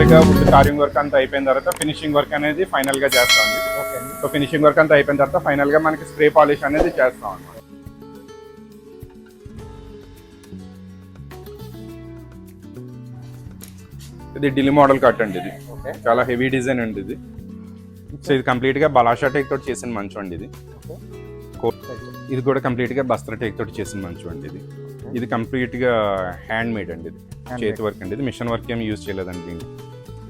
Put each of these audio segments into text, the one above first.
మేజర్గా would carving work అంతా అయిపోయిన తర్వాత ఫినిషింగ్ వర్క్ అనేది ఫైనల్గా చేస్తాం సో ఫినిషింగ్ వర్క్ అంతా అయిపోయిన తర్వాత ఫైనల్గా మనకి స్ప్రే పాలిష్ అనేది చేస్తాం అన్నమాట. ఇది ఢిల్లీ మోడల్ కట్ అండి ఇది. చాలా హెవీ డిజైన్ అండి ఇది. సో ఇది కంప్లీట్గా బలాషా టేక్ తోటి చేసిన మంచం అండి ఇది. ఇది కూడా కంప్లీట్గా బస్త్ర టేక్ తోటి చేసిన మంచం అండి ఇది. ఇది కంప్లీట్గా హ్యాండ్ మేడ్ అండి ఇది. చేతి వర్క్ అండి ఇది. మిషన్ వర్క్ ఏమి యూజ్ చేయలేదండి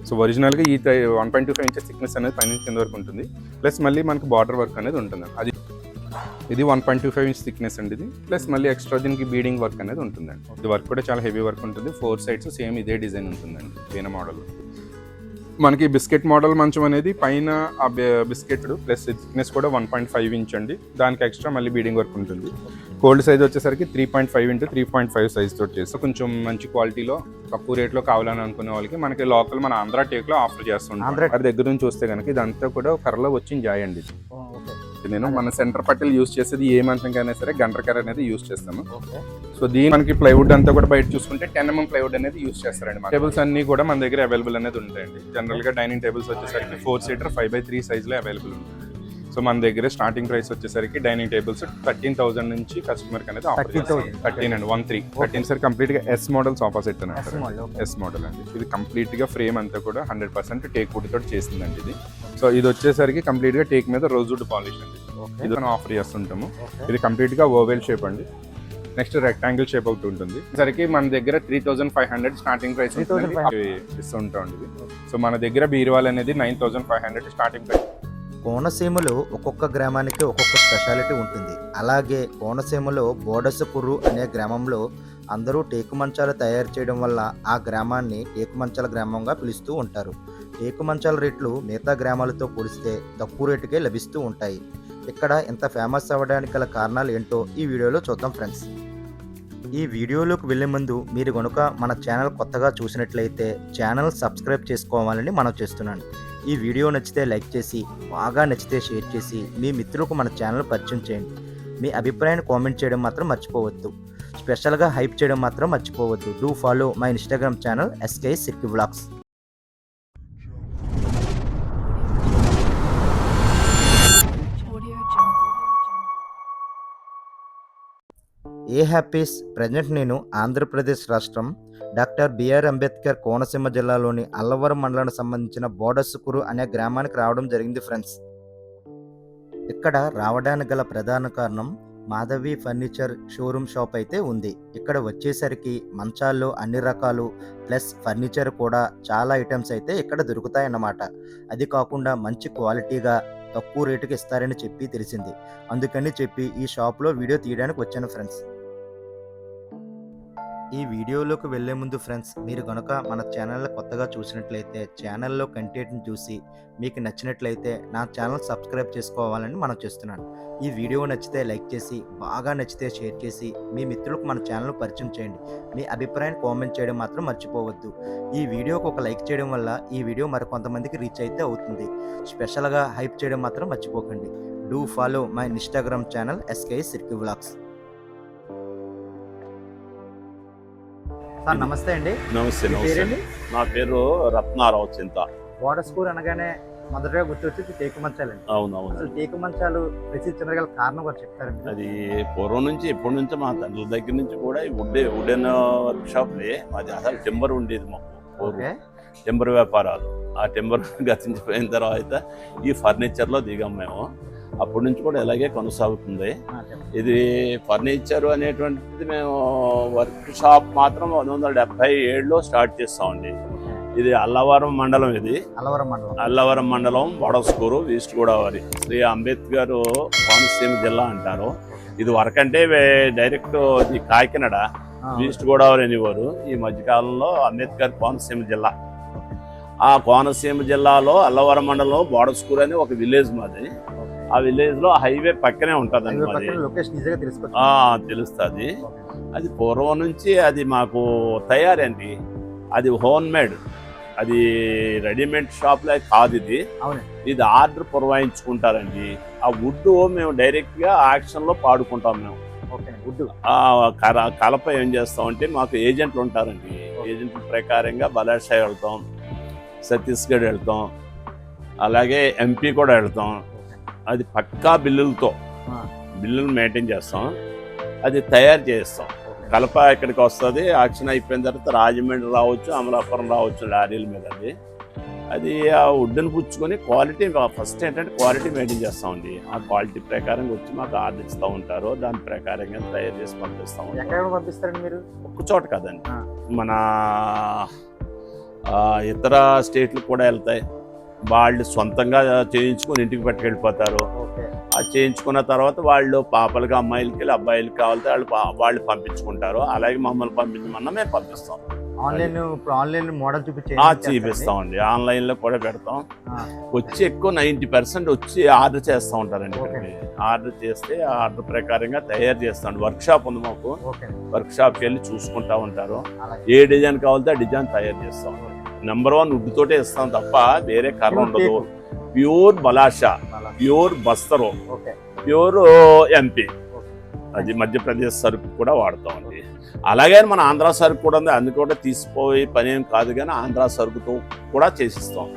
సో ఒరిజినల్గా ఈ one point two five inches thickness అనేది పైన కింద వరకు ఉంటుంది. ప్లస్ మళ్ళీ మనకి బార్డర్ వర్క్ అనేది ఉంటుంది. అది ఇది one point two five inch thickness అండి ఇది. ప్లస్ మళ్ళీ ఎక్స్ట్రా దీనికి బీడింగ్ వర్క్ అనేది ఉంటుందండి ఇది వర్క్ కూడా చాలా హెవీ వర్క్ ఉంటుంది. ఫోర్ సైడ్స్ సేమ్ ఇదే డిజైన్ ఉంటుందండి వీణ మోడల్ మనకి బిస్కెట్ మోడల్ మంచం అనేది పైన ఆ బిస్కెట్ ప్లస్ థిక్నెస్ కూడా వన్ పాయింట్ ఫైవ్ ఇంచ్ అండి. దానికి ఎక్స్ట్రా మళ్ళీ బీడింగ్ వర్క్ ఉంటుంది. కోల్డ్ సైజ్ వచ్చేసరికి three point five into three point five size తోటి చేస్తాం. కొంచెం మంచి క్వాలిటీలో తక్కువ రేట్లో కావాలని అనుకునే వాళ్ళకి మనకి లోకల్ మన ఆంధ్ర టేక్లో ఆఫర్ చేస్తుంటాం ఆంధ్రా దగ్గర నుంచి చూస్తే కనుక ఇదంతా కూడా కర్రలో వచ్చిన జాయ్ అండి నేను మన సెంటర్ పట్టెలు యూస్ చేసేది ఏ మంచంకైనా సరే గండ్ర కర్ర అనేది యూస్ చేస్తాము. సో దీని మనకి ప్లైవుడ్ అంతా కూడా బయట చూసుకుంటే టెన్ ఎంఎం ప్లైవుడ్ అనేది యూస్ చేస్తారండి టేబుల్స్ అన్ని కూడా మన దగ్గర అవైలబుల్ అనేది ఉంటాయండి. జనరల్గా డైనింగ్ టేబుల్స్ వచ్చేసరికి four seater five by three సైజ్లో అవైలబుల్ ఉంటుంది సో మన దగ్గర స్టార్టింగ్ ప్రైస్ వచ్చేసరికి డైనింగ్ టేబుల్స్ థర్టీన్ థౌసండ్ నుంచి కస్టమర్ అనేది ఆఫర్ 13,000. థర్టీన్ అండి వన్ త్రీ థర్టీన్ సార్ కంప్లీట్గా ఎస్ మోడల్స్ ఆపోజిట్ అని S model okay S model అండి. ఇది కంప్లీట్గా ఫ్రేమ్ అంతా కూడా హండ్రెడ్ పర్సెంట్ టేక్ వుడ్ తోటి చేసిందండి ఇది. సో ఇది వచ్చేసరికి కంప్లీట్గా టేక్ మీద రోజుడ్ పాలిష్ అండి. ఇది మనం ఆఫర్ చేస్తుంటాము. ఇది కంప్లీట్గా ఓవెల్ షేప్ అండి. నెక్స్ట్ రెక్టాంగిల్ షేప్ ఒకటి ఉంటుంది. సరికి మన దగ్గర three thousand five hundred starting price 3,500. ఇస్తుంటాం ఇది. సో మన దగ్గర బీరువాల్ అనేది nine thousand five hundred starting price కోనసీమలో ఒక్కొక్క గ్రామానికి ఒక్కొక్క స్పెషాలిటీ ఉంటుంది. అలాగే కోనసీమలో బోడసకుర్రు అనే గ్రామంలో అందరూ టేకు మంచాలు తయారు చేయడం వల్ల ఆ గ్రామాన్ని టేకు మంచాల గ్రామంగా పిలుస్తూ ఉంటారు. టేకు మంచాల రేట్లు మిగతా గ్రామాలతో పోలిస్తే తక్కువ రేటుకే లభిస్తూ ఉంటాయి. ఇక్కడ ఇంత ఫేమస్ అవ్వడానికి గల కారణాలు ఏంటో ఈ వీడియోలో చూద్దాం ఫ్రెండ్స్. ఈ వీడియోలోకి వెళ్ళే ముందు మీరు కనుక మన ఛానల్ కొత్తగా చూసినట్లయితే ఛానల్ సబ్స్క్రైబ్ చేసుకోవాలని మనం చేస్తున్నాను. ఈ వీడియో నచ్చితే లైక్ చేసి బాగా నచ్చితే షేర్ చేసి మీ మిత్రులకు మన ఛానల్ పరిచయం చేయండి. మీ అభిప్రాయాన్ని కామెంట్ చేయడం మాత్రం మర్చిపోవద్దు. స్పెషల్గా హైప్ చేయడం మాత్రం మర్చిపోవద్దు. Do follow my Instagram channel SK Sikki blogs ఏ హ్యాపీస్? ప్రజెంట్ నేను ఆంధ్రప్రదేశ్ రాష్ట్రం డాక్టర్ బిఆర్ అంబేద్కర్ కోనసీమ జిల్లాలోని అల్లవరం మండలానికి సంబంధించిన బోడసుకురు అనే గ్రామానికి రావడం జరిగింది ఫ్రెండ్స్. ఇక్కడ రావడానికి గల ప్రధాన కారణం మాధవి ఫర్నిచర్ షోరూమ్ షాప్ అయితే ఉంది. ఇక్కడ వచ్చేసరికి మంచాల్లో అన్ని రకాలు ప్లస్ ఫర్నిచర్ కూడా చాలా ఐటమ్స్ అయితే ఇక్కడ దొరుకుతాయన్నమాట. అది కాకుండా మంచి క్వాలిటీగా తక్కువ రేటుకి ఇస్తారని చెప్పి తెలిసింది. అందుకని చెప్పి ఈ షాప్లో వీడియో తీయడానికి వచ్చాను ఫ్రెండ్స్. ఈ వీడియోలోకి వెళ్ళే ముందు ఫ్రెండ్స్ మీరు కనుక మన ఛానల్ కొత్తగా చూసినట్లయితే ఛానల్లో కంటెంట్ని చూసి మీకు నచ్చినట్లయితే నా ఛానల్ సబ్స్క్రైబ్ చేసుకోవాలని మనం చేస్తున్నాను. ఈ వీడియో నచ్చితే లైక్ చేసి బాగా నచ్చితే షేర్ చేసి మీ మిత్రులకు మన ఛానల్ పరిచయం చేయండి. మీ అభిప్రాయాన్ని కామెంట్ చేయడం మాత్రం మర్చిపోవద్దు. ఈ వీడియోకి ఒక లైక్ చేయడం వల్ల ఈ వీడియో మరికొంతమందికి రీచ్ అయితే అవుతుంది. స్పెషల్గా హైప్ చేయడం మాత్రం మర్చిపోకండి. Do follow my Instagram channel SK Sirki vlogs sir నమస్తే అండి. నమస్తే నమస్తే. నా పేరు రత్నారావు చింత. వాటర్ స్కూల్ అనగానే మొదటగా గుర్తొచ్చి టేకు మంచాలండి అవునవును. అసలు టేకు మంచాలు ప్రసిద్ధి గల కారణం కూడా చెప్తారండి అది పూర్వం నుంచి ఎప్పటి నుంచో మా తండ్రుల దగ్గర నుంచి కూడా ఈ వుడ్ వుడెన్ వర్క్ షాప్లే మాది అసలు టెంబర్ ఉండేది మాకు టెంబర్ వ్యాపారాలు. ఆ టెంబర్ గతించిపోయిన తర్వాత ఈ ఫర్నిచర్లో దిగాం మేము. అప్పటి నుంచి కూడా ఇలాగే కొనసాగుతుంది. ఇది ఫర్నిచర్ అనేటువంటిది మేము వర్క్ షాప్ మాత్రం పంతొమ్మిది వందల డెబ్బై ఏడులో స్టార్ట్ చేస్తామండి. ఇది అల్లవరం మండలం ఇది. అల్లవరం మండలం. అల్లవరం మండలం వడస్కూరు ఈస్ట్ గోదావరి. శ్రీ అంబేద్కర్ కోనసీమ జిల్లా అంటారు. ఇది వరకంటే వే- డైరెక్ట్ ఇది కాకినాడ ఈస్ట్ గోదావరి అనేవారు ఈ మధ్యకాలంలో అంబేద్కర్ కోనసీమ జిల్లా. ఆ కోనసీమ జిల్లాలో అల్లవరం మండలంలో బోడస్కూర్ అని ఒక విలేజ్ మాది. ఆ విలేజ్లో హైవే పక్కనే ఆ తెలుస్తుంది. అది పూర్వం నుంచి అది మాకు తయారండి. అది హోమ్ మేడ్ అది రెడీమేడ్ షాప్లో కాదు ఇది. ఇది ఆర్డర్ పురవాయించుకుంటారండి ఆ వుడ్ మేము డైరెక్ట్గా ఆక్షన్లో పాడుకుంటాం మేము. కలప ఏం చేస్తాం అంటే మాకు ఏజెంట్లు ఉంటారండి. ఏజెంట్ల ప్రకారంగా బలాషా వెళ్తాం ఛత్తీస్గఢ్ వెళ్తాం అలాగే ఎంపీ కూడా వెళ్తాం. అది పక్కా బిల్లులతో. బిల్లులు మెయింటైన్ చేస్తాం. అది తయారు చేస్తాం. కలప ఇక్కడికి వస్తుంది? ఆక్షన్ అయిపోయిన తర్వాత రాజమండ్రి రావచ్చు అమలాపురం రావచ్చు లారీల మీద అది అది ఆ వుడ్ని పుచ్చుకొని క్వాలిటీ ఫస్ట్ ఏంటంటే క్వాలిటీ మెయింటైన్ చేస్తామండి. ఆ క్వాలిటీ ప్రకారం వచ్చి మాకు ఆర్డర్ ఇస్తూ ఉంటారు. దాని ప్రకారంగా తయారు చేసి పంపిస్తూ పంపిస్తారండి మీరు? ఒక్క చోట కాదండి. మన ఇతర స్టేట్లకు కూడా వెళ్తాయి. వాళ్ళు సొంతంగా చేయించుకొని ఇంటికి పట్టుకెళ్ళిపోతారు. ఆ చేయించుకున్న తర్వాత వాళ్ళు పాపలకి అమ్మాయిలకి వెళ్ళి అబ్బాయిలకి కావాలితే వాళ్ళు వాళ్ళు పంపించుకుంటారు. అలాగే మమ్మల్ని పంపించమన్నా మేము పంపిస్తాం. ఆన్లైన్ ఇప్పుడు ఆన్లైన్ మోడల్ చూపించి చూపిస్తామండి ఆన్లైన్లో కూడా పెడతాం. వచ్చి ఎక్కువ నైంటీ పర్సెంట్ వచ్చి ఆర్డర్ చేస్తూ ఉంటారండి ఆర్డర్ చేస్తే ఆర్డర్ ప్రకారంగా తయారు చేస్తాం. వర్క్ షాప్ ఉంది మాకు. వర్క్ షాప్కి వెళ్ళి చూసుకుంటా ఉంటారు. ఏ డిజైన్ కావాలితే ఆ డిజైన్ తయారు చేస్తాం. నెంబర్ వన్ తోటే ఇస్తాం తప్ప వేరే కర్ర ఉండదు. ప్యూర్ బలాషా. ప్యూర్ బస్తరు ప్యూర్ ఎంపీ అది మధ్యప్రదేశ్ సరుకు కూడా వాడతామండి అలాగే మన ఆంధ్ర సరుకు కూడా ఉంది. అందుకు కూడా తీసిపోయి పని ఏం కాదు కానీ ఆంధ్ర సరుకుతో కూడా చేసిస్తాం.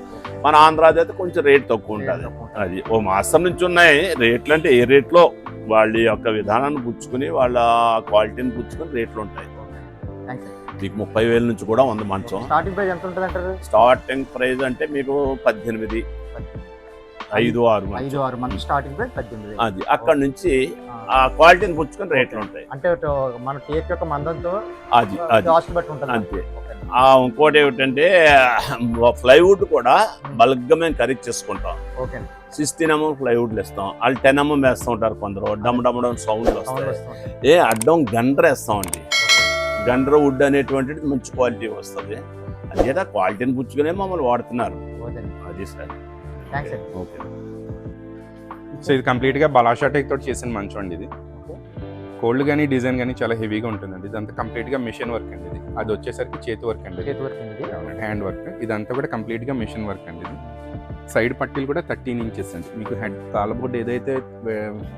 మన ఆంధ్రాది అయితే కొంచెం రేట్ తక్కువ ఉంటుంది. అది ఓ మాసం నుంచి ఉన్నాయి. రేట్లు అంటే ఏ రేట్లో వాళ్ళ యొక్క విధానాన్ని పుచ్చుకుని వాళ్ళ క్వాలిటీని పుచ్చుకుని రేట్లు ఉంటాయి. థ్యాంక్స్ మీకు ముప్పై వేల నుంచి కూడా ఉంది మంచం. స్టార్టింగ్ ప్రైస్ ఎంత ఉంటుంది అంటారు? స్టార్టింగ్ ప్రైస్ అంటే మీకు పద్దెనిమిది. ఐదు ఆరు ఐదు ఆరు మంది స్టార్టింగ్ ప్రైస్ పద్దెనిమిది. అది అక్కడ నుంచి ఆ. క్వాలిటీని పుచ్చుకొని రేట్లు ఉంటాయి. అంటే మన టేక్ యొక్క మందంతో అది అది. కాస్ట్ బట్టి ఉంటుంది. అంతే. ఆ ఇంకోటి ఏమిటంటే ప్లైవుడ్ కూడా బల్క్గా మేము ఖరీదు చేసుకుంటాం. ఓకే. సిక్స్టీన్ ఎంఎం ప్లైవుడ్లు ఇస్తాం వాళ్ళు టెన్ ఎంఎం వేస్తూ ఉంటారు కొందరు. డమ్ డమ్ డమ్ సౌండ్లు సౌండ్ వస్తాయి ఏ అడ్డం గండ్ర వేస్తామండి. గండ్ర వుడ్ అనేటువంటిది మంచి క్వాలిటీ వస్తుంది. అదే క్వాలిటీని పుచ్చుకునే మమ్మల్ని వాడుతున్నారు. ఓకే అది సార్. అండి. ఓకే. సో ఇది కంప్లీట్గా బలాషా టేక్ తోటి చేసిన మంచం అండి ఇది. కోల్డ్ కానీ డిజైన్ కానీ చాలా హెవీగా ఉంటుందండి. ఇదంతా కంప్లీట్గా మిషన్ వర్క్ అండి ఇది. అది వచ్చేసరికి చేతి వర్క్ అండి చేతి వర్క్ ఇది. Hand work. ఇదంతా కూడా కంప్లీట్గా మిషన్ వర్క్ అండి ఇది. సైడ్ పట్టీలు కూడా థర్టీన్ ఇంచెస్ అండి. మీకు హెడ్ కాలబోర్డ్ ఏదైతే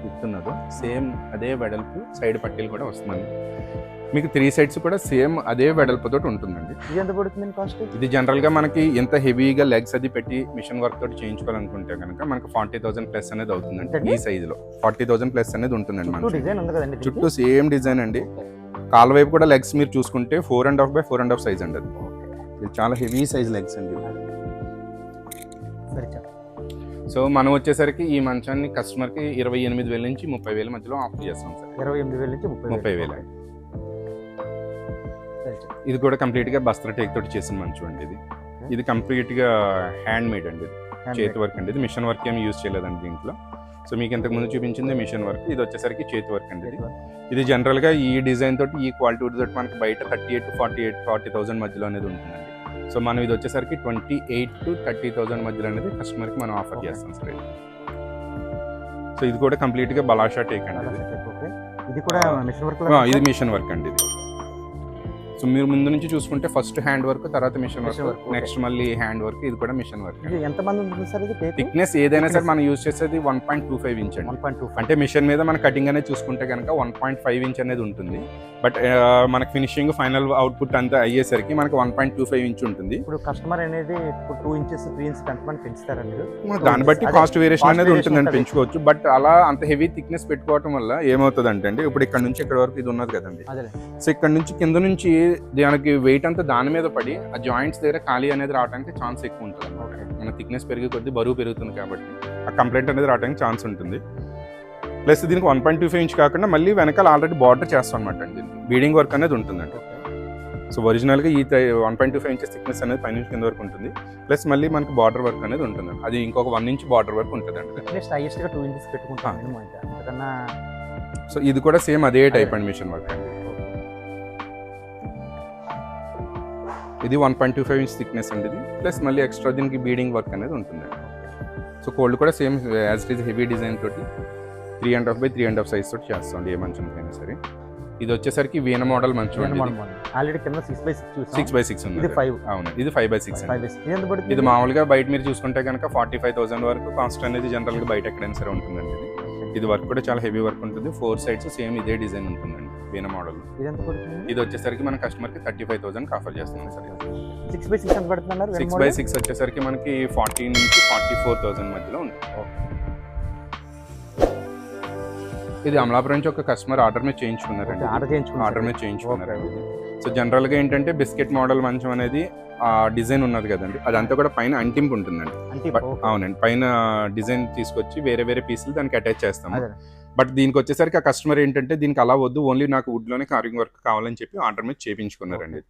ఇస్తున్నదో సేమ్ అదే వెడల్పు సైడ్ పట్టీలు కూడా వస్తుందండి. మీకు త్రీ సైడ్స్ కూడా సేమ్ అదే వెడల్పుతో ఉంటుందండి. ఇది ఎంత పడుతుంది కాస్ట్? ఇది జనరల్గా మనకి ఎంత హెవీగా లెగ్స్ అది పెట్టి మిషన్ వర్క్ తోటి చేయించుకోవాలనుకుంటే కనుక మనకి ఫార్టీ థౌసండ్ ప్లస్ అనేది అవుతుందండి? ఈ సైజులో. ఫార్టీ థౌసండ్ ప్లస్ అనేది ఉంటుందండి చుట్టూ మనకి? చుట్టూ సేమ్ డిజైన్ అండి. కాల్ వైపు కూడా లెగ్స్ మీరు చూసుకుంటే four and half by four and half size అండి అది. చాలా హెవీ సైజ్ లెగ్స్ అండి. సరే చెప్పండి. సో మనం వచ్చేసరికి ఈ మంచాన్ని కస్టమర్కి ఇరవై ఎనిమిది వేల నుంచి ముప్పై వేల మధ్యలో ఆఫర్ చేస్తాం సార్. ఇరవై ఎనిమిది వేల నుంచి ముప్పై ముప్పై వేలు. ఇది కూడా కంప్లీట్గా బస్త్ర టేక్ తోటి చేసిన మంచం అండి ఇది. ఇది కంప్లీట్గా హ్యాండ్ మేడ్ అండి చేతి. వర్క్ అండి ఇది. మిషన్ వర్క్ ఏమి యూజ్ చేయలేదండి దీంట్లో. సో మీకు ఇంతకు ముందు చూపించింది మిషన్ వర్క్. ఇది వచ్చేసరికి చేతి వర్క్ అండి ఇది. ఇది జనరల్గా ఈ డిజైన్ తోటి ఈ క్వాలిటీ తోటి మనకి బయట thirty eight forty eight forty thousand మధ్యలో అనేది ఉంటుందండి. సో మనం ఇది వచ్చేసరికి twenty eight to thirty thousand మధ్యలో అనేది కస్టమర్కి మనం ఆఫర్. చేస్తాం సార్. సో ఇది కూడా కంప్లీట్గా బలాషా టేక్ అండి ఇది. కూడా మిషన్ వర్క్ ఇది మిషన్ వర్క్ అండి ఇది. సో మీరు ముందు నుంచి చూసుకుంటే ఫస్ట్ హ్యాండ్ వర్క్ తర్వాత మిషన్ వర్క్. నెక్స్ట్ మళ్ళీ హ్యాండ్ వర్క్ ఇది కూడా మిషన్ వర్క్ ఎంత మంది ఉంటుంది సార్ ఇది థిక్నెస్ ఏదైనా సరే. మనం యూజ్ చేసేది one point two five inch అండి. అంటే మిషన్ మీద మన కటింగ్ అనేది చూసుకుంటే కనుక వన్ పాయింట్ ఫైవ్ ఇంచ్ అనేది ఉంటుంది. బట్ మనకి ఫినిషింగ్ ఫైనల్ అవుట్పుట్ అంతా అయ్యేసరికి మనకి one point two five inch ఉంటుంది. ఇప్పుడు కస్టమర్ అనేది ఇప్పుడు టూ ఇంచెస్ త్రీ ఇంచెస్ పెంచమని పెంచుతారా మీరు దాన్ని బట్టి కాస్ట్ వేరియేషన్ అనేది ఉంటుందని ఉంటుంది. పెంచుకోవచ్చు. బట్ అలా అంత హెవీ థిక్నెస్ పెట్టుకోవటం వల్ల ఏమవుతుంది అంటే ఇప్పుడు ఇక్కడ నుంచి ఇక్కడ వరకు ఇది ఉన్నది కదండి. సో ఇక్కడ నుంచి కింద నుంచి దానికి వెయిట్ అంతా దాని మీద పడి ఆ జాయింట్స్ దగ్గర ఖాళీ అనేది రావడానికి ఛాన్స్ ఎక్కువ ఉంటుంది. మన థిక్నెస్ పెరిగే కొద్దీ బరువు పెరుగుతుంది కాబట్టి ఆ కంప్లైంట్ అనేది రావడానికి ఛాన్స్ ఉంటుంది. ప్లస్ దీనికి one point two five inch కాకుండా మళ్ళీ వెనకాల ఆల్రెడీ బార్డర్ చేస్తాం అనమాట అండి. బీడింగ్ వర్క్ అనేది ఉంటుందండి. సో ఒరిజినల్గా ఈ one point two five inches thickness అనేది పై నుంచి కింద వరకు ఉంటుంది. ప్లస్ మళ్ళీ మనకి బార్డర్ వర్క్ అనేది ఉంటుంది. అది ఇంకొక వన్ ఇంచ్ బార్డర్ వర్క్ ఉంటుంది అండి టూ ఇంచెస్ పెట్టుకుంటాం సో ఇది కూడా సేమ్ అదే టైప్ అండి మిషన్ వర్క్ అండి. ఇది one point two five inch thickness అండి ఇది. ప్లస్ మళ్ళీ ఎక్స్ట్రా దీనికి బీడింగ్ వర్క్ అనేది ఉంటుంది సో కోల్డ్ కూడా same as it is heavy design తోటి. Three and half by three and half size తోటి చేస్తాం ఏ మంచం అయినా సరే. ఇది వచ్చేసరికి వీణ మోడల్ మంచం ఆల్రెడీ కింద six by six six by six ఉంది ఇది ఫైవ్ అవును ఇది ఫైవ్ బై సిక్స్ ఇది మామూలుగా బయట మీరు చూసుకుంటే కనుక ఫార్టీ ఫైవ్ థౌసండ్ వరకు కాస్ట్ అనేది జనరల్గా బయట ఎక్కడైనా సరే ఉంటుందండి ఇది. ఇది వర్క్ కూడా చాలా హెవీ వర్క్ ఉంటుంది. ఫోర్ సైడ్స్ సేమ్ ఇదే డిజైన్ ఉంటుందండి వీణ మోడల్. ఇది వచ్చేసరికి మన కస్టమర్కి థర్టీ ఫైవ్ థౌసండ్ ఆఫర్ చేస్తున్నాం sir six by six six by six వచ్చేసరికి మనకి ఫార్టీ నుంచి ఫార్టీ ఫోర్ థౌసండ్ మధ్యలో ఉంటుంది. ఇది అమలాపురం నుంచి ఒక కస్టమర్ ఆర్డర్ మీద చేయించుకున్నారండి. ఆర్డర్ చేయించుకున్నారు. ఆర్డర్ మీద చేయించుకున్నారు సో జనరల్గా ఏంటంటే బిస్కెట్ మోడల్ మంచం అనేది ఆ డిజైన్ ఉన్నది కదండి. అదంతా కూడా పైన అంటింపు ఉంటుందండి. అవునండి పైన డిజైన్ తీసుకొచ్చి వేరే వేరే పీసులు దానికి అటాచ్ చేస్తాము. బట్ దీనికి వచ్చేసరికి ఆ కస్టమర్ ఏంటంటే దీనికి అలా వద్దు ఓన్లీ నాకు వుడ్లోనే కార్వింగ్ వర్క్ కావాలని చెప్పి ఆర్డర్ మీద చేయించుకున్నారండి.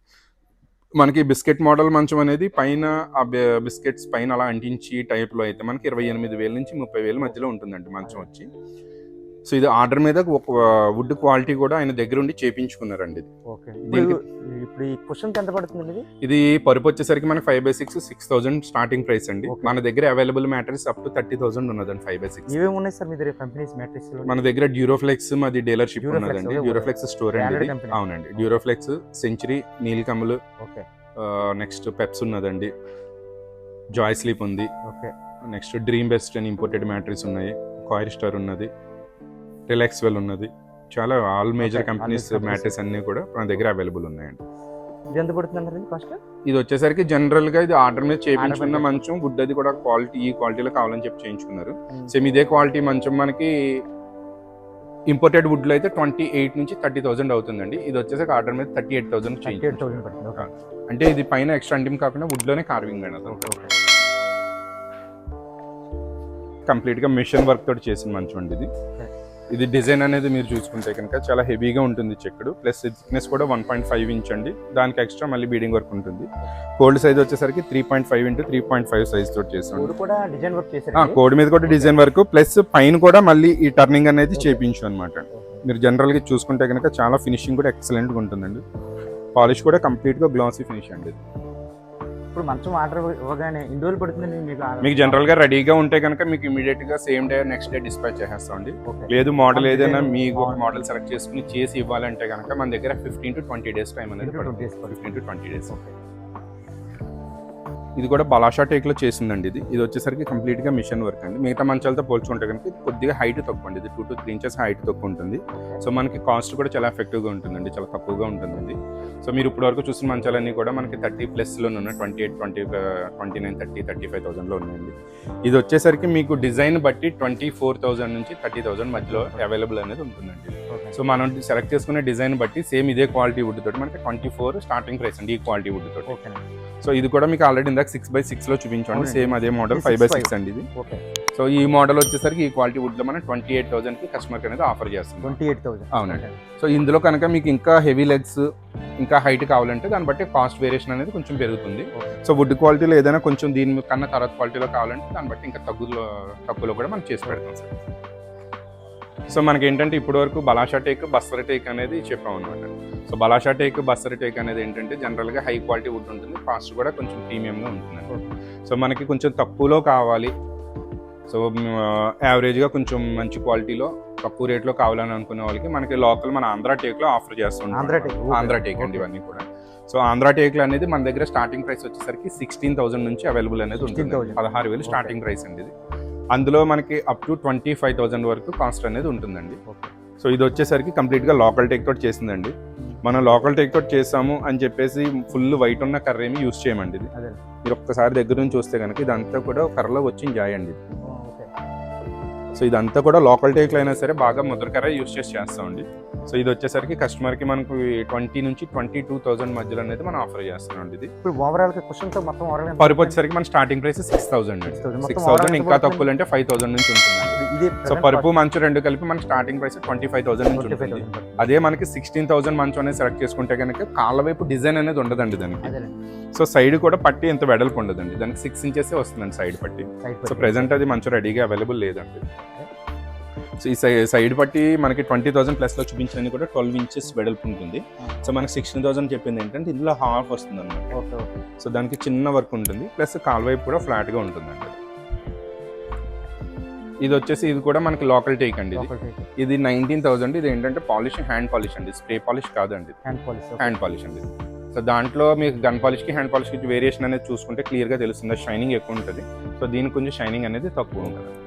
మనకి బిస్కెట్ మోడల్ మంచం అనేది పైన ఆ బిస్కెట్స్ పైన అలా అంటించి టైప్లో అయితే మనకి ఇరవై ఎనిమిది వేల నుంచి ముప్పై వేల మధ్యలో ఉంటుందండి మంచం వచ్చి. సో ఇది ఆర్డర్ మీద ఒక వుడ్ క్వాలిటీ కూడా ఆయన దగ్గర ఉండి చేయించుకున్నారండి ఇది. ఓకే. దీనికి- ఇప్పుడు ఈ ఎంత పడుతుంది ఇది? పరుపు వచ్చేసరికి మనకి five by six six thousand starting price అండి. మన దగ్గర available mattress up to thirty thousand ఉన్నదండి ఫైవ్ బై సిక్స్ ఉన్నాయి సార్ మీ దగ్గర కంపెనీస్ మ్యాట్రిక్స్ మన దగ్గర డ్యూరోఫ్లెక్స్ మాది డీలర్షిప్ ఉన్నదండి. డ్యూరోఫ్లెక్స్ స్టోర్ అండి. అవునండి. Duroflex Century Nilkamal okay. Next Peps ఉన్నదండి. జాయ్ స్లీప్ ఉంది. ఓకే. నెక్స్ట్ డ్రీమ్ బెస్ట్ అని ఇంపోర్టెడ్ మ్యాట్రిక్స్ ఉన్నాయి. కాయిర్ స్టార్ ఉన్నది. రిలాక్స్ వెల్ ఉన్నది. చాలా ఆల్ మేజర్ కంపెనీస్ మ్యాట్రిక్స్ అన్ని కూడా మన దగ్గర అవైలబుల్ ఉన్నాయండి. ఇది ఎంత పడుతుంది ఫస్ట్ ఇది వచ్చేసరికి జనరల్గా ఇది ఆర్డర్ మీద చేయించుకున్న. మంచం గుడ్ అది కూడా క్వాలిటీ ఈ క్వాలిటీలో కావాలని చెప్పి చేయించుకున్నారు. Hmm. సేమ్ ఇదే క్వాలిటీ మంచం మనకి ఇంపోర్టెడ్ వుడ్లో అయితే ట్వంటీ ఎయిట్ నుంచి థర్టీ థౌసండ్ అవుతుందండి. ఇది వచ్చేసరికి ఆర్డర్ మీద థర్టీ ఎయిట్ థౌసండ్ అంటే ఇది పైన ఎక్స్ట్రా అంటిమ్ కాకుండా వుడ్లోనే కార్వింగ్ అండి కంప్లీట్గా మిషన్ వర్క్ తోటి చేసిన మంచం అండి ఇది. ఇది డిజైన్ అనేది మీరు చూసుకుంటే కనుక చాలా హెవీగా ఉంటుంది చెక్కుడు. ప్లస్ థిక్నెస్ కూడా వన్ పాయింట్ ఫైవ్ ఇంచ్ అండి. దానికి ఎక్స్ట్రా మళ్ళీ బీడింగ్ వర్క్ ఉంటుంది. కోల్డ్ సైజ్ వచ్చేసరికి three point five into three point five size తోటి చేసాం కూడా మీద కూడా డిజైన్ వర్క్. ప్లస్ పైన కూడా మళ్ళీ ఈ టర్నింగ్ అనేది చేపించు అనమాట మీరు జనరల్గా చూసుకుంటే కనుక చాలా ఫినిషింగ్ కూడా ఎక్సలెంట్గా ఉంటుందండి. పాలిష్ కూడా కంప్లీట్గా గ్లాసీ ఫినిష్ అండి. ఇప్పుడు మంచం ఆర్డర్ ఇవ్వగానే ఎన్ని రోజులు పడుతుందండి మీకు మీకు జనరల్గా రెడీగా ఉంటే కనుక మీకు ఇమీడియట్గా same day next day dispatch చేసేస్తామండి. లేదు మోడల్ ఏదైనా మీకు ఒక మోడల్ సెలెక్ట్ చేసుకుని చేసి ఇవ్వాలంటే కనుక మన దగ్గర fifteen to twenty days time అనేది 15 to 20 days పడుతుంది. Fifteen to twenty days okay ఇది కూడా బలాషా టేక్లో చేసిందండి ఇది. ఇది వచ్చేసరికి కంప్లీట్గా మిషన్ వర్క్ అండి. మిగతా మంచాలతో పోల్చుకుంటే కనుక కొద్దిగా హైట్ తక్కువ అండి. ఇది two to three inches height తక్కువ ఉంటుంది. సో మనకి కాస్ట్ కూడా చాలా ఎఫెక్టివ్గా ఉంటుందండి. చాలా తక్కువగా ఉంటుందండి. సో మీరు ఇప్పటి వరకు చూసిన మంచాలన్నీ కూడా మనకి థర్టీ ప్లస్లో ఉన్నాయి. Twenty eight twenty twenty nine thirty thirty five థౌసండ్లో ఉన్నాయండి. ఇది వచ్చేసరికి మీకు డిజైన్ బట్టి ట్వంటీ ఫోర్ థౌసండ్ నుంచి థర్టీ థౌసండ్ మధ్యలో అవైలబుల్ అనేది ఉంటుందండి. సో మనం సెలెక్ట్ చేసుకునే డిజైన్ బట్టి సేమ్ ఇదే క్వాలిటీ వుడ్ తోటి మనకి ట్వంటీ ఫోర్ స్టార్టింగ్ ప్రైస్ అండి ఈ క్వాలిటీ వుడ్ తోటి. ఓకే సో ఇది కూడా మీకు ఆల్రెడీ ఇందాక సిక్స్ బై సిక్స్లో చూపించండి. సేమ్ అదే model five by 6 by six అండి ఇది. ఓకే సో ఈ మోడల్ వచ్చేసరికి ఈ క్వాలిటీ వుడ్లో మనం ట్వంటీ ఎయిట్ థౌసండ్కి కస్టమర్ అనేది ఆఫర్ చేస్తుంది ట్వంటీ ఎయిట్ థౌసండ్ అవునండి. సో ఇందులో కనుక మీకు ఇంకా హెవీ లెగ్స్ ఇంకా హైట్ కావాలంటే దాన్ని బట్టి కాస్ట్ వేరియేషన్ అనేది కొంచెం పెరుగుతుంది. సో వుడ్ క్వాలిటీలో ఏదైనా కొంచెం దీని కన్నా తర్వాత క్వాలిటీలో కావాలంటే దాన్ని బట్టి ఇంకా తగ్గులో తక్కువలో కూడా మనం చేసి పెడతాం సార్. సో మనకి ఏంటంటే ఇప్పటి వరకు బలాషా టేక్ బస్తర టేక్ అనేది చెప్పాం అనమాట so Ballarshah teak Bastar teak అనేది ఏంటంటే జనరల్గా హై క్వాలిటీ వుడ్ ఉంటుంది కాస్ట్ కూడా కొంచెం ప్రీమియంగా ఉంటుంది సో మనకి కొంచెం తక్కువలో కావాలి. సో యావరేజ్గా కొంచెం మంచి క్వాలిటీలో తక్కువ రేట్లో కావాలని అనుకునే వాళ్ళకి మనకి లోకల్ మన ఆంధ్ర టేక్లో ఆఫర్ చేస్తుంటాం ఆంధ్ర టేక్ ఆంధ్ర టేక్ అండి ఇవన్నీ కూడా. సో ఆంధ్ర టేక్లు అనేది మన దగ్గర స్టార్టింగ్ ప్రైస్ వచ్చేసరికి సిక్స్టీన్ థౌసండ్ నుంచి అవైలబుల్ అనేది ఉంటుంది. 16,000. పదహారు వేలు స్టార్టింగ్ ప్రైస్ అండి ఇది. అందులో మనకి up to twenty five thousand వరకు కాస్ట్ అనేది ఉంటుందండి. సో ఇది వచ్చేసరికి కంప్లీట్గా లోకల్ టేక్ తోటి చేసిందండి. మనం లోకల్ టేక్ తోటి చేసాము అని చెప్పేసి ఫుల్ వైట్ ఉన్న కర్ర ఏమి యూస్ చేయమండి ఇది. మీరు ఒక్కసారి దగ్గర నుంచి చూస్తే కనుక ఇదంతా కూడా కర్రలో వచ్చిన జాయ్ అండి సో ఇదంతా కూడా లోకల్ టేక్లు అయినా సరే బాగా ముద్రకర యూస్ చేసి చేస్తామండి. సో ఇది వచ్చేసరికి కస్టమర్కి మనకు ట్వంటీ నుంచి ట్వంటీ టూ థౌసండ్ మధ్యలో అనేది మనం ఆఫర్ చేస్తున్నాం ఇది. ఇప్పుడు ఓవరాల్ మొత్తం ఓవరాల్ పరుపు వచ్చేసరికి మన స్టార్టింగ్ ప్రైస్ సిక్స్ థౌసండ్ 6,000. మొత్తం సిక్స్ థౌసండ్ ఇంకా? తక్కువ అంటే ఫైవ్ థౌసండ్ నుంచి ఉంటుందండి ఇది సో పరుపు మంచు రెండు కలిపి మన starting price twenty five thousand నుంచి ఉంటుంది. అదే మనకి సిక్స్టీన్ థౌసండ్ మంచం అనేది సెలెక్ట్ చేసుకుంటే కనుక కాళ్ళ వైపు డిజైన్ అనేది ఉండదండి దానికి. సో సైడ్ కూడా పట్టి ఎంత వెడల్పు ఉండదండి. దానికి సిక్స్ ఇంచెస్ వస్తుందండి సైడ్ పట్టి. సో ప్రెసెంట్ అది మంచి రెడీగా అవైలబుల్ లేదండి. సో ఈ సై- సైడ్ పట్టి మనకి ట్వంటీ థౌసండ్ ప్లస్లో చూపించినది కూడా ట్వెల్వ్ ఇంచెస్ వెడల్పు ఉంటుంది. సో మనకి సిక్స్టీన్ థౌసండ్ చెప్పింది ఏంటంటే ఇందులో హాఫ్ వస్తుంది అనమాట ఓకే ఓకే. సో దానికి చిన్న వర్క్ ఉంటుంది. ప్లస్ కాల్వైపు కూడా ఫ్లాట్గా ఉంటుందండి. ఇది వచ్చేసి ఇది కూడా మనకి లోకల్ టేక్ అండి ఇది. Nineteen thousand. ఇది ఏంటంటే పాలిష్ హ్యాండ్ పాలిష్ అండి. స్ప్రే పాలిష్ కాదండి హ్యాండ్ పాలిష్ హ్యాండ్ పాలిష్ అండి సో దాంట్లో మీకు గన్ పాలిష్కి హ్యాండ్ పాలిష్కి వేరియేషన్ అనేది చూసుకుంటే క్లియర్గా తెలుస్తుంది. షైనింగ్ ఎక్కువ ఉంటుంది. సో దీనికి కొంచెం షైనింగ్ అనేది తక్కువ ఉంటుంది.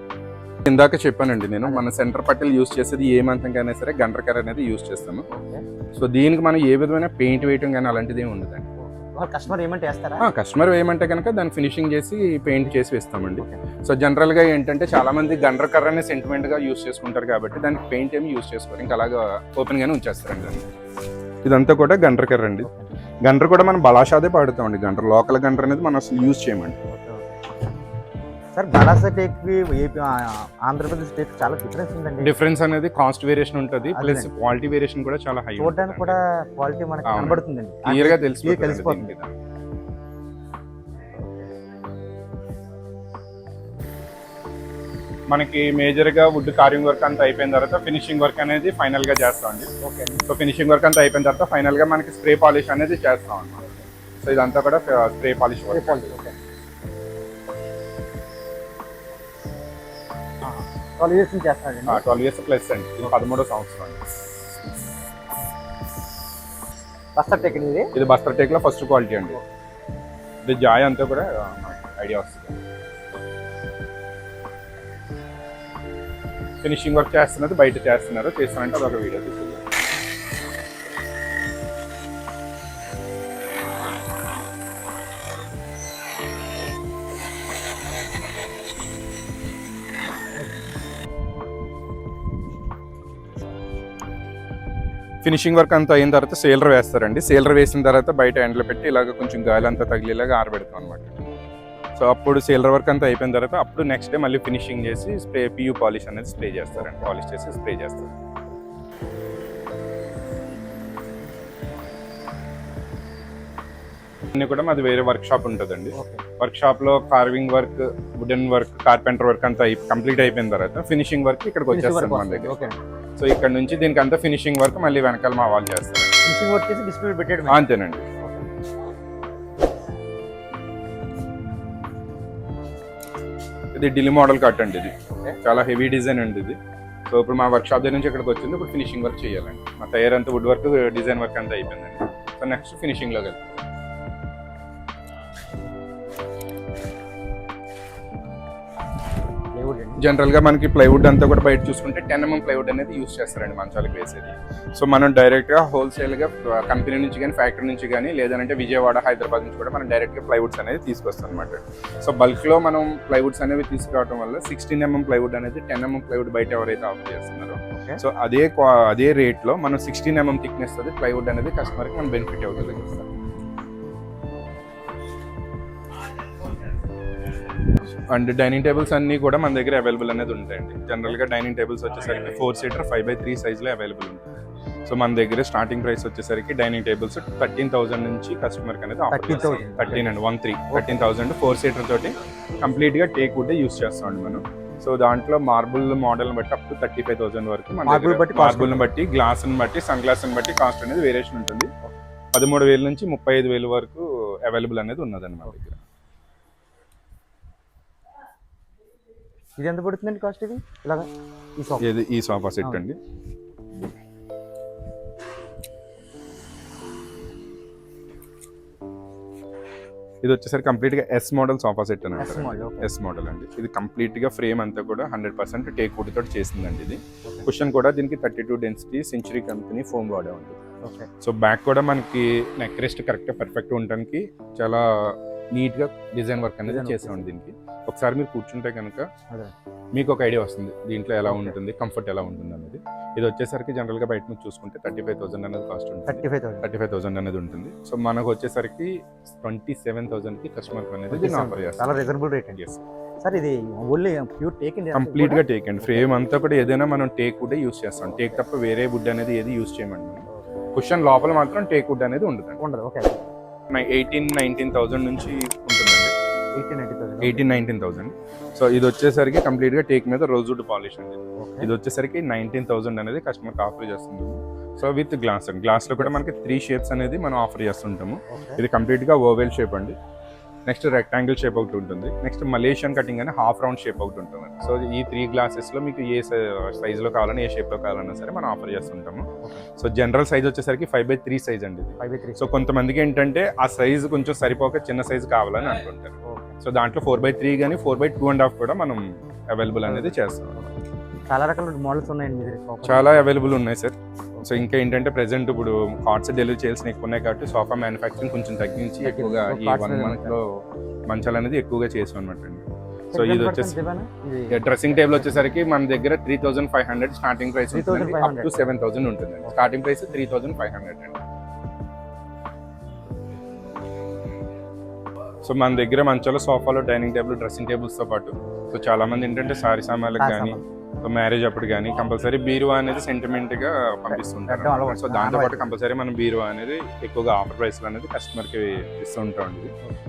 ఇందాక చెప్పానండి నేను మన సెంటర్ పట్టెలు యూస్ చేసేది ఏ మంతంకైనా సరే గండ్ర కర్ర అనేది యూస్ చేస్తాము. సో దీనికి మనం ఏ విధమైన పెయింట్ వేయటం కానీ అలాంటిది ఏమి ఉండదండి. కస్టమర్ ఏమంటే వేస్తారా? కస్టమర్ వేయమంటే కనుక దాన్ని ఫినిషింగ్ చేసి పెయింట్ చేసి వేస్తామండి. సో జనరల్గా ఏంటంటే చాలా మంది గండ్ర కర్రని సెంటిమెంట్గా యూస్ చేసుకుంటారు కాబట్టి దానికి పెయింట్ ఏమి యూస్ చేసుకోరు. ఇంకా అలాగా ఓపెన్ గానే ఉంచేస్తారండి దాన్ని. ఇదంతా కూడా గండ్ర కర్ర అండి గండ్ర కూడా మనం బలాషాదే పాడుతామండి గండ్ర లోకల్ గండ్ర అనేది మనం అసలు యూజ్ చేయమండి. సార్ బడాసా టేక్ ఏపీ ఆంధ్రప్రదేశ్ టేక్ చాలా డిఫరెన్స్ ఉందండి. డిఫరెన్స్ అనేది కాస్ట్ వేరియేషన్ ఉంటుంది ప్లస్. క్వాలిటీ వేరియేషన్ కూడా చాలా హై చూడడానికి కూడా క్వాలిటీ మనకి. కనబడుతుందండి. క్లియర్గా Clear తెలిసిపోతుంది మనకి మేజర్గా వుడ్ కార్వింగ్ వర్క్ అంతా అయిపోయిన తర్వాత ఫినిషింగ్ వర్క్ అనేది ఫైనల్గా చేస్తామండి ఓకే. సో ఫినిషింగ్ వర్క్ అంతా అయిపోయిన తర్వాత ఫైనల్గా మనకి స్ప్రే పాలిష్ అనేది చేస్తాం అన్నమాట. సో ఇదంతా కూడా spray polish work twelve years నుంచి చేస్తానండి ట్వెల్వ్ ఇయర్స్ ప్లస్ అండి. ఇది పదమూడో సంవత్సరం అండి. బస్తా టేక్ ఇది? ఇది బస్తర్ టేక్లో ఫస్ట్ క్వాలిటీ అండి. ఇది జాయ్ అంతా కూడా ఐడియా వస్తుంది. ఫినిషింగ్ వర్క్ చేస్తున్నది బయట చేస్తున్నారు. చేస్తానంటే అదొక వీడియో తీసుకుంటాం ఫినిషింగ్ వర్క్ అంతా అయిన తర్వాత సేలర్ వేస్తారండి. సేలర్ వేసిన తర్వాత బయట ఎండలో పెట్టి ఇలాగ కొంచెం గాలి అంతా తగిలేలాగా ఆరబెడతాం అనమాట సో అప్పుడు సేలర్ వర్క్ అంతా అయిపోయిన తర్వాత అప్పుడు నెక్స్ట్ డే మళ్ళీ ఫినిషింగ్ చేసి స్ప్రే పియూ పాలిష్ అనేది స్ప్రే చేస్తారండి. పాలిష్ చేసి స్ప్రే చేస్తారు. అన్ని కూడా మాది వేరే వర్క్ షాప్ ఉంటుందండి. వర్క్ షాప్లో carving work wooden work carpenter work అంతా కంప్లీట్ అయిపోయిన తర్వాత ఫినిషింగ్ వర్క్ ఇక్కడికి వచ్చేస్తాం మన దగ్గర ఓకే సో ఇక్కడ నుంచి దీనికి అంతా ఫినిషింగ్ వర్క్ మళ్ళీ వెనకాల మా వాళ్ళు చేస్తారు. ఫినిషింగ్ వర్క్ చేసి డిస్ప్లే పెట్టేయడం అంతేనండి. ఇది ఢిల్లీ మోడల్ కట్ అండి ఇది. చాలా హెవీ డిజైన్ అండి ఇది. సో ఇప్పుడు మా వర్క్ షాప్ దగ్గర నుంచి ఇక్కడికి వచ్చింది ఇప్పుడు ఫినిషింగ్ వర్క్ చేయాలండి. మా టైర్ అంతా వుడ్ వర్క్ డిజైన్ వర్క్ అంతా అయిపోయిందండి. సో నెక్స్ట్ ఫినిషింగ్లో వెళ్తాం. ప్లైవుడ్ అండి జనరల్గా మనకి ప్లైవుడ్ అంతా కూడా బయట చూసుకుంటే టెన్ ఎంఎం ప్లైవుడ్ అనేది యూస్ చేస్తారండి మంచాలకు వేసేది. సో మనం డైరెక్ట్గా హోల్సేల్గా కంపెనీ నుంచి కానీ ఫ్యాక్టరీ నుంచి కానీ లేదంటే విజయవాడ హైదరాబాద్ నుంచి కూడా మనం డైరెక్ట్గా ప్లైవుడ్స్ అనేది తీసుకొస్తాం అనమాట సో బల్క్లో మనం ప్లైవుడ్స్ అనేవి తీసుకురావడం వల్ల సిక్స్టీన్ ఎంఎం ప్లైవుడ్ అనేది టెన్ ఎంఎం ప్లైవుడ్ బయట ఎవరైతే ఆఫర్ చేస్తున్నారో ఓకే సో అదే అదే రేట్లో మనం సిక్స్టీన్ ఎంఎం థిక్నెస్ అది ప్లైవుడ్ అనేది కస్టమర్కి మనం బెనిఫిట్ అవుతుంది అండ్ డైనింగ్ టేబుల్స్ అన్ని కూడా మన దగ్గర అవైలబుల్ అనేది ఉంటాయండి. జనరల్గా డైనింగ్ టేబుల్స్ వచ్చేసరికి four seater five by three సైజ్లో అవైలబుల్ ఉంటుంది సో మన దగ్గర స్టార్టింగ్ ప్రైస్ వచ్చేసరికి డైనింగ్ టేబుల్స్ థర్టీన్ థౌసండ్ నుంచి కస్టమర్కి అనేది 13,000. థర్టీన్ అండి one three. Thirteen thousand four seater తోటి కంప్లీట్గా టేక్ వుడ్ యూస్ చేస్తామండి మనం. సో దాంట్లో మార్బుల్ మోడల్ బట్టి up to thirty five thousand వరకు Marble బట్టి cost మార్బుల్ బట్టి గ్లాస్ బట్టి సన్ గ్లాస్ బట్టి కాస్ట్ అనేది వేరియేషన్ ఉంటుంది. పదమూడు వేల నుంచి ముప్పై ఐదు వేల వరకు అవైలబుల్ అనేది ఉన్నదండి మా దగ్గర. ఇది ఎంత పడుతుందండి కాస్ట్ ఇది? ఇలాగా? ఈ సోఫా ఏది? ఈ సోఫా సెట్ అండి. ఇది వచ్చేసరికి కంప్లీట్గా ఎస్ మోడల్ సోఫా సెట్ అని. ఎస్ మోడల్ అండి. ఇది కంప్లీట్గా ఫ్రేమ్ అంతా కూడా హండ్రెడ్ పర్సెంట్ టేక్ వుడ్ తోటి చేసిందండి ఇది. కుషన్ కూడా దీనికి thirty two density Century company foam వాడే ఉంది సో బ్యాక్ కూడా మనకి నెక్ రెస్ట్ కరెక్ట్ పర్ఫెక్ట్ ఉండడానికి చాలా నీట్గా డిజైన్ వర్క్ అనేది చేసామండి దీనికి. ఒకసారి మీరు కూర్చుంటే కనుక. మీకు ఒక ఐడియా వస్తుంది. దీంట్లో ఎలా. ఉంటుంది కంఫర్ట్ ఎలా ఉంటుంది అనేది. ఇది వచ్చేసరికి జనరల్గా బయట నుంచి చూసుకుంటే థర్టీ ఫైవ్ థౌసండ్ అనేది కాస్ట్ ఉంటుంది. Thirty five thousand. Thirty five thousand అనేది ఉంటుంది. సో మనకు వచ్చేసరికి ట్వంటీ సెవెన్ థౌసండ్కి కస్టమర్ అనేది దీన్ని ఆఫర్ చాలా చేస్తాం రీజనబుల్ రేట్ అండి. సార్ ఇది ఓన్లీ ప్యూర్ టేక్ కంప్లీట్గా టేక్ అండి. ఫ్రేమ్ అంతా కూడా ఏదైనా మనం టేక్ వుడ్ యూస్ చేస్తాం. టేక్ తప్ప వేరే వుడ్ అనేది ఏది యూస్ చేయమండి. కుషన్ లోపల మాత్రం టేక్ వుడ్ అనేది ఉండదు ఉండదు. ఓకే ఎయిటీన్ నైన్టీన్ థౌసండ్ నుంచి ఉంటుందండి. ఎయిటీన్ నైన్టీన్ థౌసండ్ సో ఇది వచ్చేసరికి కంప్లీట్గా టేక్ మీద రోజ్వుడ్ పాలిష్ అండి. ఇది వచ్చేసరికి నైన్టీన్ థౌసండ్ అనేది కస్టమర్ ఆఫర్ చేస్తుంది. సో విత్ గ్లాస్ అండి. గ్లాస్లో కూడా మనకి త్రీ షేప్స్ అనేది మనం ఆఫర్ చేస్తుంటాము. ఇది కంప్లీట్గా ఓవెల్ షేప్ అండి. నెక్స్ట్ రెక్టాంగిల్ షేప్ ఒకటి ఉంటుంది. నెక్స్ట్ మలేషియన్ కటింగ్ అని హాఫ్ రౌండ్ షేప్ ఒకటి ఉంటుంది. సో ఈ త్రీ గ్లాసెస్లో మీకు ఏ సైజ్లో కావాలన్నా ఏ షేప్లో కావాలన్నా సరే మనం ఆఫర్ చేస్తుంటాము. సో జనరల్ సైజ్ వచ్చేసరికి ఫైవ్ బై త్రీ సైజ్ అండి ఫైవ్ బై త్రీ. సో కొంతమందికి ఏంటంటే ఆ సైజ్ కొంచెం సరిపోక చిన్న సైజ్ కావాలని అనుకుంటారు. సో దాంట్లో ఫోర్ బై త్రీ కానీ four by two and half కూడా మనం అవైలబుల్ అనేది చేస్తాం. చాలా రకాల మోడల్స్ ఉన్నాయండి చాలా అవైలబుల్ ఉన్నాయి సార్. సో ఇంకా ఏంటంటే ప్రెసెంట్ ఇప్పుడు కార్డ్స్ డెలివరీ చేయాల్సిన ఎక్కువ ఉన్నాయి కాబట్టి సోఫా మ్యానుఫ్యాక్చరింగ్ కొంచెం తగ్గించి ఎక్కువగా ఈ వన్ మీద మంత్లో మంచాలు అనేది ఎక్కువగా చేసాం అనమాట అండి. సో ఇది వచ్చేసి డ్రెస్సింగ్ టేబుల్ వచ్చేసరికి మన దగ్గర three thousand five hundred starting price 3,500. Up to seven thousand ఉంటుంది. Starting price three thousand five hundred అండి. సో మన దగ్గర మంచాలు సోఫాలు డైనింగ్ టేబుల్ డ్రెస్సింగ్ టేబుల్స్తో పాటు. సో చాలా మంది ఏంటంటే సారీ సామాన్లకు కానీ మ్యారేజ్ అప్పుడు కానీ కంపల్సరీ బీరువా అనేది సెంటిమెంట్గా పంపిస్తుంటారు. సో దాంతో పాటు ఆనవాయితీ. కంపల్సరీ మనం బీరువా అనేది ఎక్కువగా ఆఫర్ ప్రైస్ అనేది కస్టమర్కి ఇస్తూ ఉంటాం.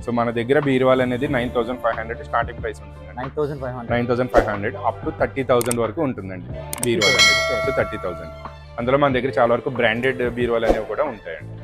సో మన దగ్గర బీరువాలు అనేది nine thousand five hundred starting price ఉంటుంది nine thousand five hundred nine thousand five hundred up to thirty thousand వరకు ఉంటుందండి బీరువాలు అనేది. టు థర్టీ థౌసండ్ అందులో మన దగ్గర చాలా వరకు బ్రాండెడ్ బీరువాలు అనేవి కూడా ఉంటాయండి.